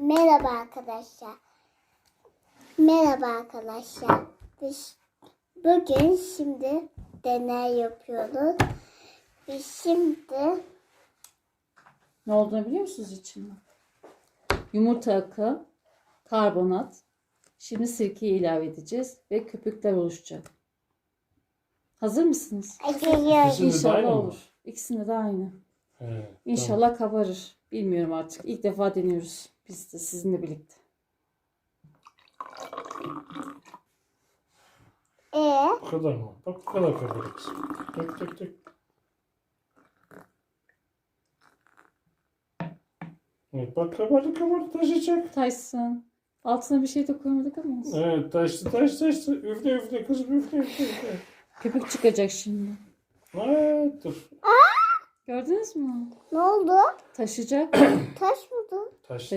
Merhaba arkadaşlar. Merhaba arkadaşlar. Biz bugün şimdi deney yapıyoruz. Biz şimdi Ne olduğunu biliyor musunuz içinde? Yumurta akı, karbonat. Şimdi sirkeyi ilave edeceğiz ve köpükler oluşacak. Hazır mısınız? de İnşallah aynı mı? olur. İkisinde de aynı. He, İnşallah kabarır. Bilmiyorum artık. İlk defa deniyoruz. Biz de sizinle birlikte. Ee, Tamam. Bu kadar mı? Bak bu kadar kabarız. Dök dök dök. Evet bak kabardı kabardı taşıyacak. Tyson. Altına bir şey de koymadık ama. Evet taştı taştı taştı. Üfle üfle kızım üfle üfle üfle. Köpük çıkacak şimdi. Evet dur. Gördünüz mü? ne oldu? Taşacak. Taş mıydı? Taştı.